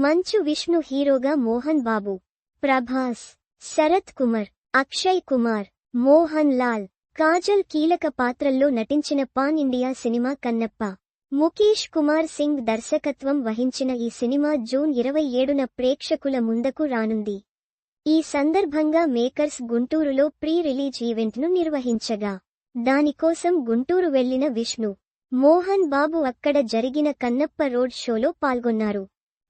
మంచు విష్ణు హీరోగా మోహన్ బాబు ప్రభాస్ శరత్ కుమార్ అక్షయ్ కుమార్ మోహన్ లాల్ కాజల్ కీలక పాత్రల్లో నటించిన pan India cinema Kannappa. Mukesh Kumar Singh దర్శకత్వం వహించిన ఈ సినిమా జూన్ ఇరవై ఏడున ప్రేక్షకుల ముందకు రానుంది. ఈ సందర్భంగా మేకర్స్ గుంటూరులో ప్రీ రిలీజ్ ఈవెంట్ను నిర్వహించగా దానికోసం గుంటూరు వెళ్ళిన విష్ణు మోహన్ బాబు అక్కడ జరిగిన కన్నప్ప రోడ్ షోలో పాల్గొన్నారు.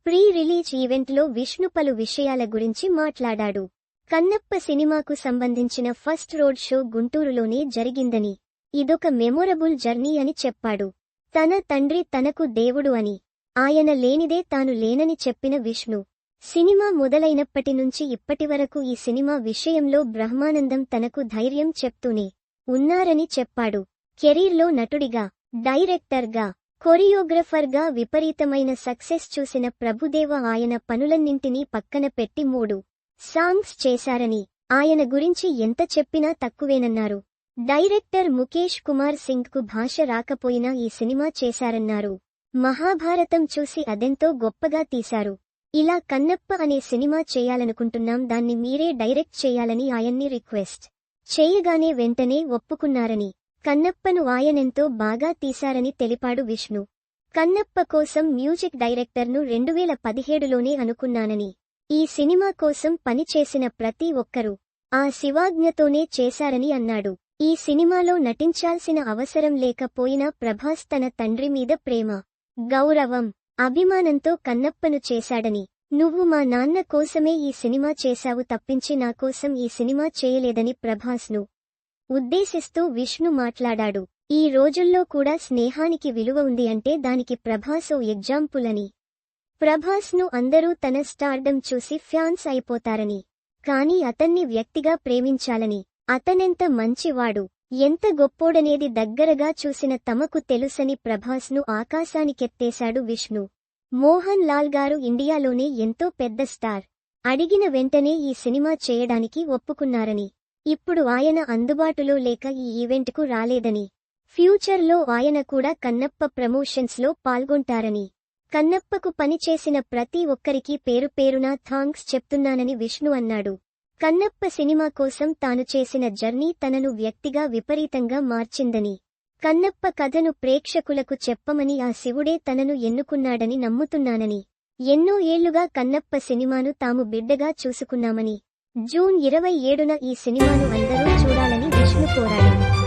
ప్రీ రిలీజ్ ఈవెంట్లో విష్ణు పలు విషయాల గురించి మాట్లాడాడు. కన్నప్ప సినిమాకు సంబంధించిన ఫస్ట్ రోడ్ షో గుంటూరులోనే జరిగిందని ఇదొక మెమొరబుల్ జర్నీ అని చెప్పాడు. తన తండ్రి తనకు దేవుడు అని ఆయన లేనిదే తాను లేనని చెప్పిన విష్ణు. సినిమా మొదలైనప్పటి నుంచి ఇప్పటివరకు ఈ సినిమా విషయంలో బ్రహ్మానందం తనకు ధైర్యం చెప్తూనే ఉన్నారని చెప్పాడు. కెరీర్లో నటుడిగా డైరెక్టర్గా కొరియోగ్రఫర్గా విపరీతమైన సక్సెస్ చూసిన ప్రభుదేవ ఆయన పనులన్నింటినీ పక్కన పెట్టి మూడు సాంగ్స్ చేశారని ఆయన గురించి ఎంత చెప్పినా తక్కువేనన్నారు. డైరెక్టర్ ముఖేష్ కుమార్ సింగ్కు భాష రాకపోయినా ఈ సినిమా చేశారన్నారు. మహాభారతం చూసి అదెంతో గొప్పగా తీశారు. ఇలా కన్నప్ప అనే సినిమా చేయాలనుకుంటున్నాం దాన్ని మీరే డైరెక్ట్ చేయాలని ఆయన్ని రిక్వెస్ట్ చేయగానే వెంటనే ఒప్పుకున్నారని కన్నప్పను ఆయనెంతో బాగా తీశారని తెలిపాడు విష్ణు. కన్నప్ప కోసం మ్యూజిక్ డైరెక్టర్ను రెండువేల పదిహేడులోనే అనుకున్నానని. ఈ సినిమా కోసం పనిచేసిన ప్రతి ఒక్కరూ ఆ శివాజ్ఞతోనే చేశారని అన్నాడు. ఈ సినిమాలో నటించాల్సిన అవసరం లేకపోయినా ప్రభాస్ తన తండ్రి మీద ప్రేమ గౌరవం అభిమానంతో కన్నప్పను చేశాడని. నువ్వు మా నాన్న కోసమే ఈ సినిమా చేశావు తప్పించి నాకోసం ఈ సినిమా చేయలేదని ప్రభాస్ను ఉద్దేశిస్తూ విష్ణు మాట్లాడాడు. ఈ రోజుల్లో కూడా స్నేహానికి విలువ ఉంది అంటే దానికి ప్రభాస్ ఓ ఎగ్జాంపుల్ ప్రభాస్ను అందరూ తన స్టార్డం చూసి ఫ్యాన్స్ అయిపోతారని కాని అతన్ని వ్యక్తిగా ప్రేమించాలని అతనెంత మంచివాడు ఎంత గొప్పోడనేది దగ్గరగా చూసిన తమకు తెలుసని ప్రభాస్ను ఆకాశానికెత్తేశాడు విష్ణు. మోహన్ లాల్ గారు ఇండియాలోనే ఎంతో పెద్ద స్టార్. అడిగిన వెంటనే ఈ సినిమా చేయడానికి ఒప్పుకున్నారని ఇప్పుడు ఆయన అందుబాటులో లేక ఈ ఈవెంట్కు రాలేదని. ఫ్యూచర్లో ఆయన కూడా కన్నప్ప ప్రమోషన్స్లో పాల్గొంటారని. కన్నప్పకు పనిచేసిన ప్రతి ఒక్కరికి పేరు పేరునా థాంక్స్ చెప్తున్నానని విష్ణు అన్నాడు. కన్నప్ప సినిమా కోసం తాను చేసిన జర్నీ తనను వ్యక్తిగా విపరీతంగా మార్చిందని. కన్నప్ప కథను ప్రేక్షకులకు చెప్పమని ఆ శివుడే తనను ఎన్నుకున్నాడని నమ్ముతున్నానని. ఎన్నో ఏళ్ళుగా కన్నప్ప సినిమాను తాము బిడ్డగా చూసుకున్నామని. జూన్ ఇరవై ఏడున ఈ సినిమాను అందరూ చూడాలని విష్ణు కోరాడు